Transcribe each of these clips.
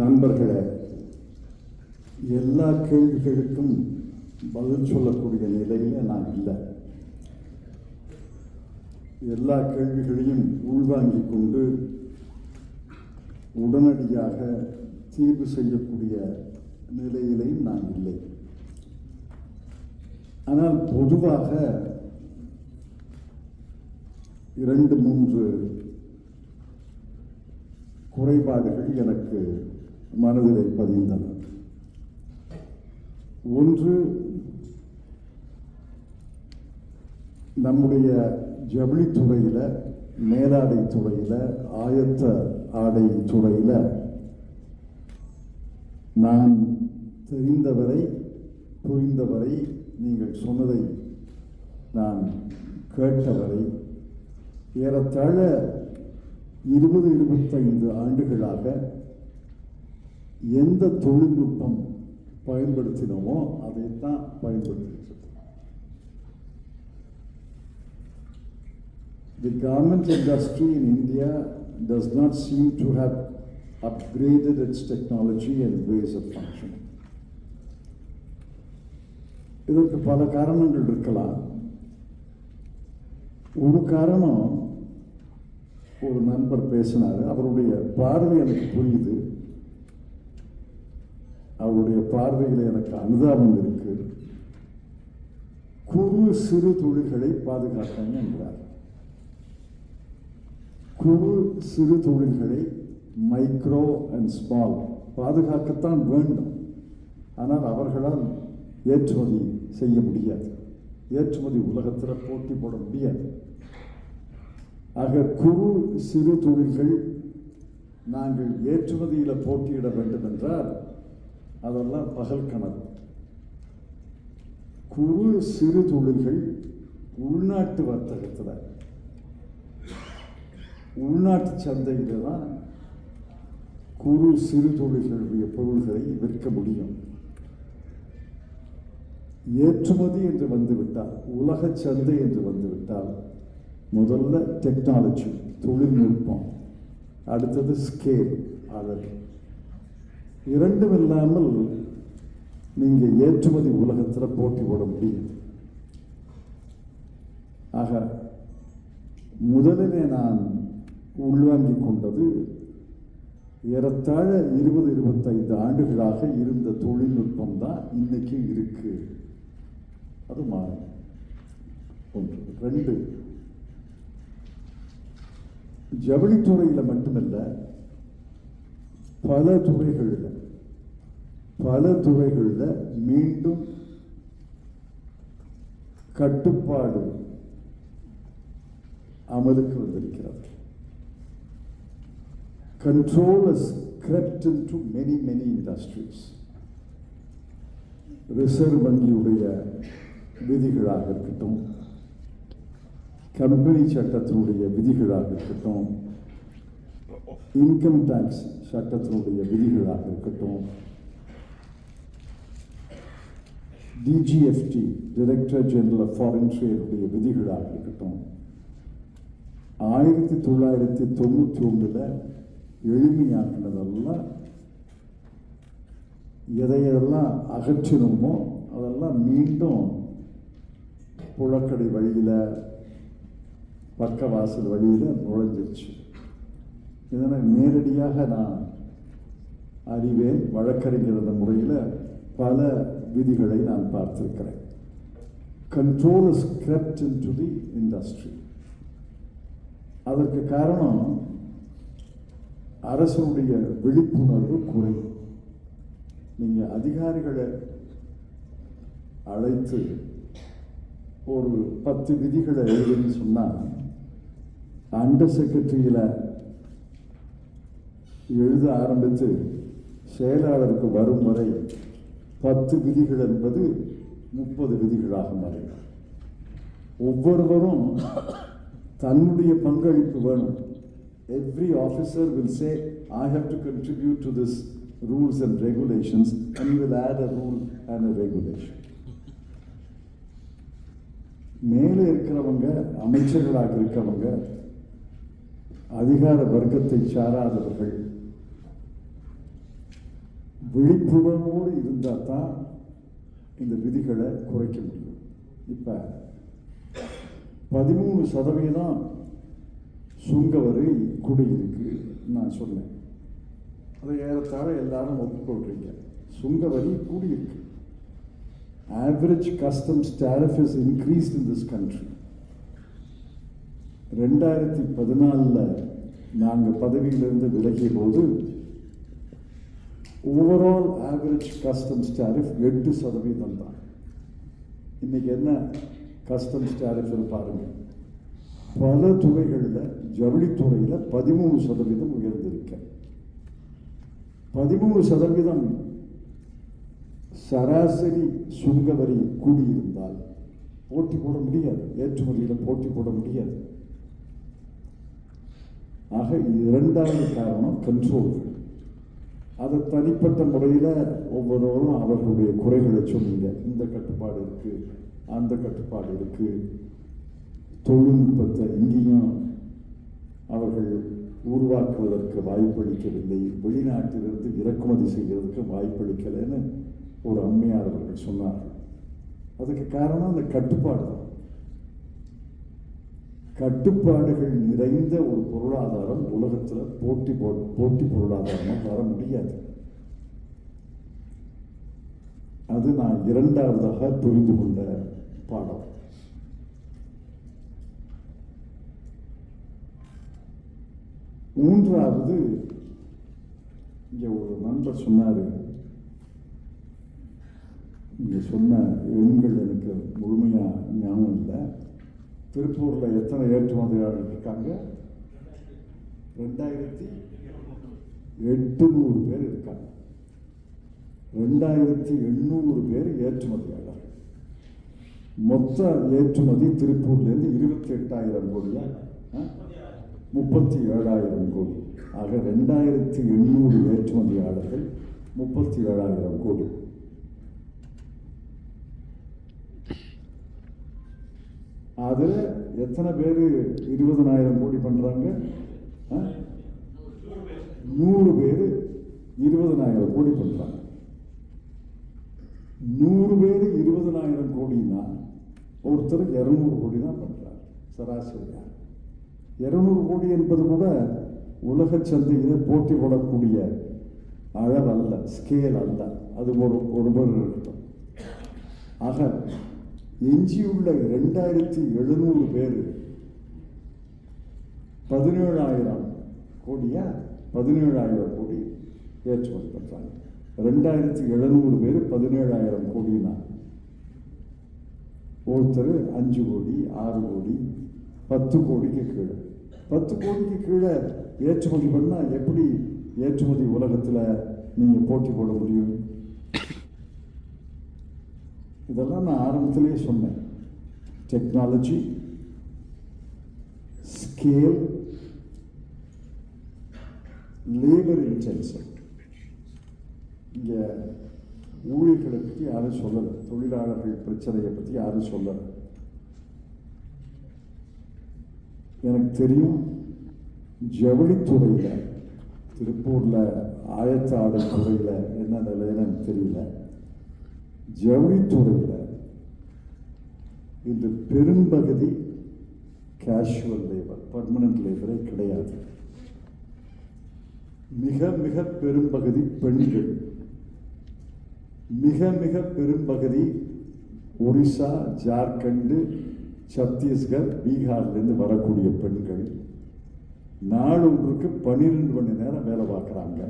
நண்பர்களே எல்லா கேள்விகளுக்கும் பதில் சொல்லக்கூடிய நிலையில் நான் இல்லை. எல்லா கேள்விகளையும் உள்வாங்கி கொண்டு உடனடியாக தீர்வு செய்யக்கூடிய நிலையிலையும் நான் இல்லை. ஆனால் பொதுவாக இரண்டு மூன்று குறைபாடுகள் எனக்கு மனதிலே பதிந்தன. ஒன்று நம்முடைய ஜவுளி துறையில் மேலாடை துறையில் ஆயத்த ஆடை துறையில் நான் தெரிந்தவரை புரிந்தவரை நீங்கள் சொன்னதை நான் கேட்டவரை ஏறத்தாழ இருபது இருபத்தைந்து ஆண்டுகளாக எந்த தொழில்நுட்பம் பயன்படுத்தினோமோ அதைத்தான் பயன்படுத்திட்டு The garment industry in India does not seem to have upgraded its technology and ways of functioning. இதற்கு பல காரணங்கள் இருக்கலாம். ஒரு காரணம் ஒரு நண்பர் பேசினார். அவருடைய பார்வை எனக்கு புரியுது. அவருடைய பார்வையில் எனக்கு அனுதாபம் இருக்கு. குறு சிறு தொழில்களை பாதுகாக்கணும் என்றார். குறு சிறு தொழில்களை மைக்ரோ அண்ட் ஸ்மால் பாதுகாக்கத்தான் வேண்டும். ஆனால் அவர்களால் ஏற்றுமதி செய்ய முடியாது. ஏற்றுமதி உலகத்தில் போட்டி போட முடியாது. ஆக குறு சிறு தொழில்கள் நாங்கள் ஏற்றுமதியில் போட்டியிட வேண்டும் என்றால் அதெல்லாம் பகல் கனவு. குறு சிறு தொழில்கள் உள்நாட்டு வர்த்தகத்தில். உள்நாட்டு சந்தையில் தான் குறு சிறு தொழில்களுடைய பொருள்களை விற்க முடியும். ஏற்றுமதி என்று வந்துவிட்டால் உலக சந்தை என்று வந்துவிட்டால் முதல்ல டெக்னாலஜி தொழில்நுட்பம் அடுத்தது ஸ்கேல் அளவு இரண்டும் இல்லாமல் நீங்கள் ஏற்றுமதி உலகத்தில் போட்டி போட முடியாது. ஆக முதலிலே நான் உள்வாங்கிக் கொண்டது ஏறத்தாழ இருபது இருபத்தைந்து ஆண்டுகளாக இருந்த தொழில்நுட்பம் தான் இன்னைக்கு இருக்கு. அது மாறும் ஒன்று. ரெண்டு. ஜவுளித்துறையில் மட்டுமல்ல பல துறைகளில் பல துறைகளில் மீண்டும் கட்டுப்பாடு அமலுக்கு வந்திருக்கிறது. Control has crept into many many industries. Reserve வங்கியுடைய விதிகளாக இருக்கட்டும் கம்பெனி சட்டத்தினுடைய விதிகளாக இருக்கட்டும் இன்கம் டேக்ஸ் சட்டத்தினுடைய விதிகளாக இருக்கட்டும் DGFT director general of foreign ட்ரேடுடைய விதிகளாக இருக்கட்டும். ஆயிரத்தி தொள்ளாயிரத்தி தொண்ணூற்றி ஒன்றில் எளிமையாக்கினதெல்லாம் எதையெல்லாம் அகற்றினோமோ அதெல்லாம் மீண்டும் புழக்கடை வழியில் பக்கவாசல் வழியில் நுழைஞ்சிருச்சு. இதனை நேரடியாக நான் அறிவேன் வழக்கறிஞர் முறையில் பல விதிகளை நான் பார்த்திருக்கிறேன். Control is crept into the industry அதற்கு காரணம் அரசனுடைய விழிப்புணர்வு குறையும். நீங்கள் அதிகாரிகளை அழைத்து ஒரு பத்து விதிகளை எழுதுன்னு சொன்னால் அண்டர் செக்ரட்டரியில் எழுத ஆரம்பித்து செயலாளருக்கு வரும் வரை பத்து விதிகள் என்பது முப்பது விதிகளாக மாறினார் ஒவ்வொருவரும் தன்னுடைய பங்களிப்பு வேணும் every officer will say I have to contribute to this rules and regulations and will add a rule and a regulation மேலே இருக்கிறவங்க அமைச்சர்களாக இருக்கிறவங்க அதிகார வர்க்கத்தை சாராதவர்கள் விழிப்புணர்வோடு இருந்தால் தான் இந்த விதிகளை குறைக்க முடியும். இப்போ பதிமூணு சதவீதம் சுங்க வரி குடியிருக்கு நான் சொன்னேன். அதை ஏறத்தாழ எல்லாரும் ஒப்புக்கொள்றீங்க சுங்க வரி கூடியிருக்கு average customs tariff is increase in this country ரெண்டாயிரத்தி பதினாலில் நாங்கள் பதவியிலிருந்து விலகிய போது ஓவரால் ஆவரேஜ் கஸ்டம்ஸ் டேரிஃப் எட்டு சதவீதம் தான். இன்னைக்கு என்ன கஸ்டம்ஸ் டேரிஃப்னு பாருங்கள் பல துறைகளில் ஜவுளித்துறையில் பதிமூணு சதவீதம் உயர்ந்திருக்க. பதிமூணு சதவீதம் சராசரி சுங்க வரி கூடியிருந்தால் போட்டி போட முடியாது. ஏற்றுமதியில் போட்டி போட முடியாது. ஆக இரண்டாவது காரணம் கண்ட்ரோல்கள் அதை தனிப்பட்ட முறையில் ஒவ்வொருவரும் அவர்களுடைய குறைகளை சொன்னீங்க இந்த கட்டுப்பாடு இருக்குது அந்த கட்டுப்பாடு இருக்குது தொழில்நுட்பத்தை இங்கேயும் அவர்கள் உருவாக்குவதற்கு வாய்ப்பளிக்கவில்லை. வெளிநாட்டிலிருந்து இறக்குமதி செய்கிறதுக்கு வாய்ப்பளிக்கலைன்னு ஒரு அம்மையார் அவர்கள் சொன்னார்கள். அதுக்கு காரணம் அந்த கட்டுப்பாடு தான். கட்டுப்பாடுகள் நிறைந்த ஒரு பொருளாதாரம் உலகத்தில் போட்டி போ போட்டி பொருளாதாரமாக வர முடியாது. அது நான் இரண்டாவதாக புரிந்து கொண்ட பாடம். மூன்றாவது இங்கே ஒரு நண்பர் சொன்னார். இங்கே சொன்ன எண்கள் எனக்கு முழுமையாக ஞாபகம் இல்லை. திருப்பூரில் எத்தனை ஏற்றுமதியாளர்கள் இருக்காங்க? ரெண்டாயிரத்தி எட்டு நூறு பேர் இருக்காங்க. ரெண்டாயிரத்தி எண்ணூறு பேர் ஏற்றுமதியாளர்கள். மொத்த ஏற்றுமதி திருப்பூர்லேருந்து இருபத்தி எட்டாயிரம் கோடியா? முப்பத்தி ஏழாயிரம் கோடி. ஆக ரெண்டாயிரத்தி எண்ணூறு ஏற்றுமதியாளர்கள் முப்பத்தி ஏழாயிரம் கோடி. அதில் எத்தனை பேர் இருபதனாயிரம் கோடி பண்ணுறாங்க நூறு பேர் இருபதனாயிரம் கோடி பண்ணுறாங்க நூறு பேர் இருபதனாயிரம் கோடின்னா ஒருத்தர் இரநூறு கோடி தான் பண்ணுறார் சராசரியாக இரநூறு கோடி என்பது கூட உலக சந்தையில் போட்டி போடக்கூடிய அளவு அல்ல ஸ்கேல் அல்ல. அது ஒரு ஒருவர் இருக்கட்டும். ஆக எஞ்சியுள்ள ரெண்டாயிரத்தி எழுநூறு பேர் பதினேழாயிரம் கோடியா? பதினேழாயிரம் கோடி. ஏற்றுமதி பண்ணுறாங்க ரெண்டாயிரத்தி எழுநூறு பேர் பதினேழாயிரம் கோடினா. ஒருத்தர் அஞ்சு கோடி ஆறு கோடி பத்து கோடிக்கு கீழே. பத்து கோடிக்கு கீழே ஏற்றுமதி பண்ணால் எப்படி ஏற்றுமதி உலகத்தில் நீங்கள் போட்டி போட முடியும்? இதெல்லாம் நான் ஆரம்பத்திலேயே சொன்னேன். டெக்னாலஜி ஸ்கேல் லேபர் இன்டென்சிவ் இங்கே ஊழியர்களை பற்றி யாரும் சொல்லலை. தொழிலாளர்கள் பிரச்சனையை பற்றி யாரும் சொல்லலை. எனக்கு தெரியும் ஜவுளித்துறையில் திருப்பூரில் ஆயத்த ஆடை துறையில் என்ன நிலைன்னு எனக்கு தெரியல. ஜவுளித்துறையில் இந்த பெரும்பகுதி கேஷுவல் லேபர் பர்மனன்ட் லேபரே கிடையாது. மிக மிக பெரும்பகுதி பெண்கள். மிக மிக பெரும்பகுதி ஒரிசா ஜார்க்கண்டு சத்தீஸ்கர் பீகார்லேருந்து வரக்கூடிய பெண்கள். நாள் ஒன்றுக்கு பன்னிரெண்டு மணி நேரம் வேலை பார்க்குறாங்க.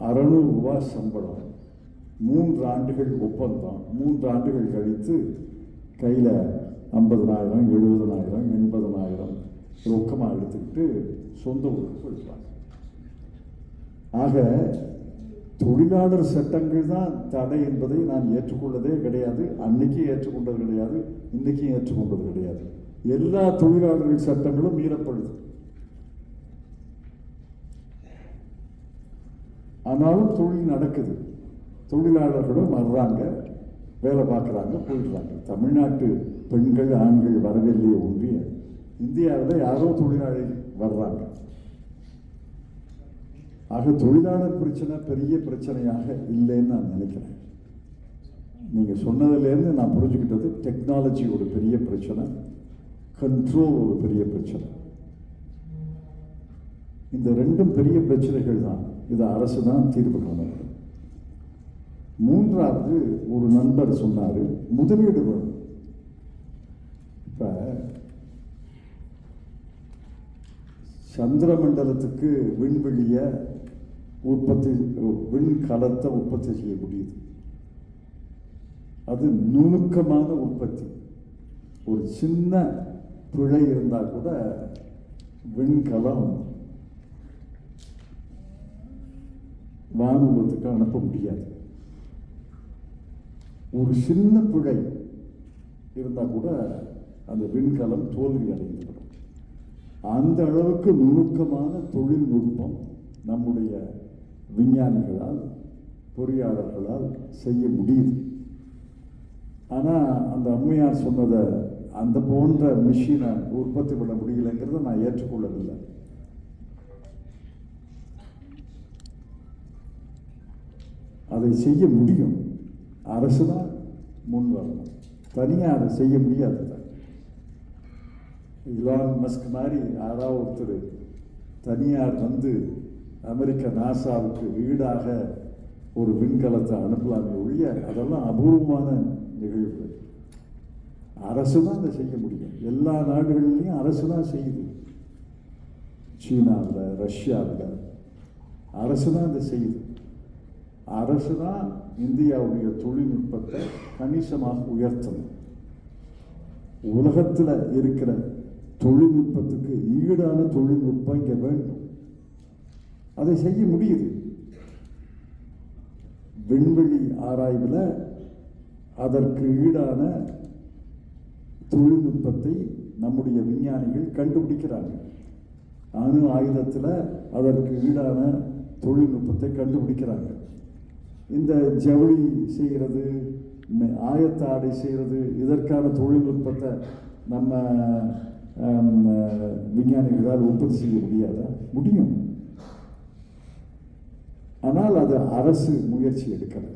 அறநூறுரூவா சம்பளம். மூன்று ஆண்டுகள் ஒப்பந்தம். மூன்று ஆண்டுகள் கழித்து கையில் ஐம்பதனாயிரம் எழுபதனாயிரம் எண்பதனாயிரம் ரொக்கமாக எடுத்துக்கிட்டு சொந்த ஊருக்கு போயிடுறாங்க. ஆக தொழிலாளர் சட்டங்கள் தான் தடை என்பதை நான் ஏற்றுக்கொள்ளதே கிடையாது. அன்னைக்கு ஏற்றுக்கொண்டது கிடையாது. இன்னைக்கும் ஏற்றுக்கொண்டது கிடையாது. எல்லா தொழிலாளர்கள் சட்டங்களும் மீறப்படுது. ஆனாலும் தொழில் நடக்குது. தொழிலாளர்களும் வர்றாங்க. வேலை பார்க்குறாங்க போயிடுறாங்க. தமிழ்நாட்டு பெண்கள் ஆண்கள் வரவில்லையே ஒன்றிய இந்தியாவில் யாரோ தொழிலாளி வர்றாங்க. ஆக தொழிலாளர் பிரச்சனை பெரிய பிரச்சனையாக இல்லைன்னு நான் நினைக்கிறேன். நீங்கள் சொன்னதுலேருந்து நான் புரிஞ்சுக்கிட்டது டெக்னாலஜி ஒரு பெரிய பிரச்சனை கண்ட்ரோல் ஒரு பெரிய பிரச்சனை. இந்த ரெண்டும் பெரிய பிரச்சனைகள் தான். இதை அரசு தான் தீர்வு காண வேண்டும் மூன்றாவது ஒரு நண்பர் சொன்னார் முதலீடு வேணும். இப்போ சந்திரமண்டலத்துக்கு விண்வெளியை உற்பத்தி விண்கலத்தை உற்பத்தி செய்ய முடியுது. அது நுணுக்கமான உற்பத்தி. ஒரு சின்ன பிழை இருந்தால் கூட விண்கலம் வானுபத்துக்கு அனுப்ப முடியாது. ஒரு சின்ன பிழை இருந்தால் கூட அந்த விண்கலம் தோல்வி அடைந்துவிடும். அந்த அளவுக்கு நுணுக்கமான தொழில்நுட்பம் நம்முடைய விஞ்ஞானிகளால் பொறியாளர்களால் செய்ய முடியுது. ஆனால் அந்த அம்மையார் சொன்னதை அந்த போன்ற மிஷினை உற்பத்தி பண்ண முடியலைங்கிறத நான் ஏற்றுக்கொள்ளவில்லை. அதை செய்ய முடியும். அரசு தான் முன் வரணும். தனியாக அதை செய்ய முடியாது. இலான் மஸ்க் மாதிரி யாராவது ஒருத்தர் தனியார் வந்து அமெரிக்க நாசாவுக்கு ஈடாக ஒரு விண்கலத்தை அனுப்பலாமே ஒழிய அதெல்லாம் அபூர்வமான நிகழ்வு அரசு தான் அதை செய்ய முடியும். எல்லா நாடுகள்லையும் அரசு தான் செய்யுது. சீனாவில் ரஷ்யாவில் அரசு தான் அதை செய்யுது. அரசு தான் இந்தியாவுடைய தொழில்நுட்பத்தை கணிசமாக உயர்த்தணும். உலகத்தில் இருக்கிற தொழில்நுட்பத்துக்கு ஈடான தொழில்நுட்பம் இங்கே வேண்டும். அதை செய்ய முடியுது. விண்வெளி ஆராய்வில் அதற்கு ஈடான தொழில்நுட்பத்தை நம்முடைய விஞ்ஞானிகள் கண்டுபிடிக்கிறாங்க அணு ஆயுதத்தில் அதற்கு ஈடான தொழில்நுட்பத்தை கண்டுபிடிக்கிறாங்க இந்த ஜவுளி செய்கிறது ஆயத்த ஆடை செய்கிறது இதற்கான தொழில்நுட்பத்தை நம்ம விஞ்ஞானிகளால் உற்பத்தி செய்ய முடியாதா? முடியும். ஆனால் அது அரசு முயற்சி எடுக்கலை.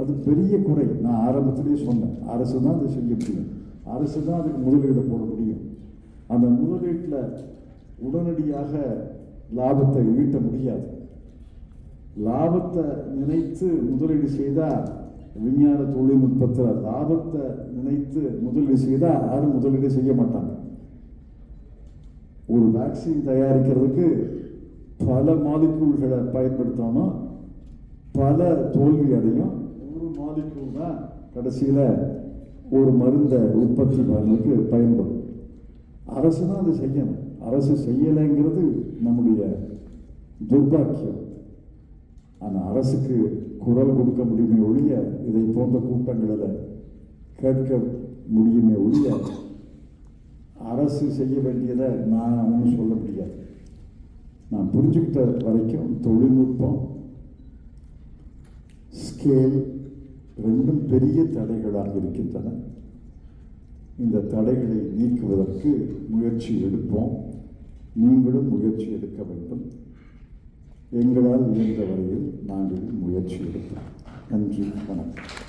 அது பெரிய குறை. நான் ஆரம்பத்திலேயே சொன்னேன். அரசு தான் அதை செய்ய முடியும். அரசு தான் அதுக்கு முதலீடு போட முடியும். அந்த முதலீட்டில் உடனடியாக லாபத்தை ஈட்ட முடியாது. லாபத்தை நினைத்து முதலீடு செய்தால் விஞ்ஞான தொழில்நுட்பத்தில் லாபத்தை நினைத்து முதலீடு செய்தால் யாரும் முதலீடு செய்ய மாட்டாங்க. ஒரு வேக்சின் தயாரிக்கிறதுக்கு பல மாலிக்கூல்களை பயன்படுத்தாமல் பல தோல்வி அடையும். ஒரு மாலிக்கூல் தான் கடைசியில் ஒரு மருந்தை உற்பத்தி பண்ணுறதுக்கு பயன்படும். அரசு தான் அதை செய்யணும். அரசு செய்யலைங்கிறது நம்முடைய துர்பாக்கியம். ஆனால் அரசுக்கு குரல் கொடுக்க முடியுமே ஒழிய இதை போன்ற கூட்டங்களில் கேட்க முடியுமே ஒழிய அரசு செய்ய வேண்டியதை நான் ஒன்றும் சொல்ல முடியாது. நான் புரிஞ்சுக்கிட்ட வரைக்கும் தொழில்நுட்பம் ஸ்கேல் ரெண்டும் பெரிய தடைகளாக இருக்கின்றன. இந்த தடைகளை நீக்குவதற்கு முயற்சி எடுப்போம். நீங்களும் முயற்சி எடுக்க வேண்டும். எங்களால் இயன்ற வரையில் நாங்கள் முயற்சி எடுப்போம். நன்றி வணக்கம்.